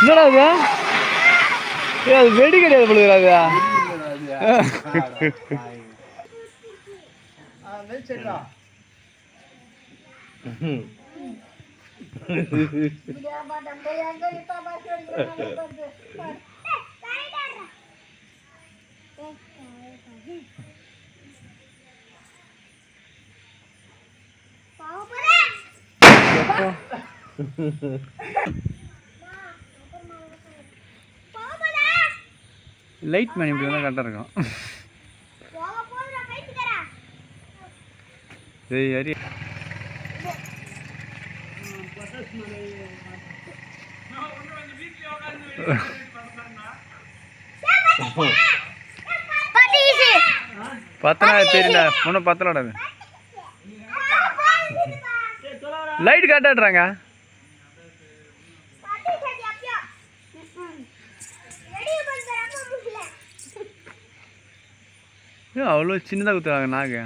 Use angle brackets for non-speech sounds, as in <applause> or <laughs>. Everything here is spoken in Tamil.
என்னடா இது? அது வெடி கிடையாது பொழுது <laughs> லைட் மேன் இப்படி வந்தால் கரெக்டாக இருக்கும். ஏய் அரி பத்தனா தெரியல. ஒன்றும் பத்தலடா லைட் காட்டாடுறாங்க அவ்வளோ சின்னதாக குத்துறாங்க நாக்கு?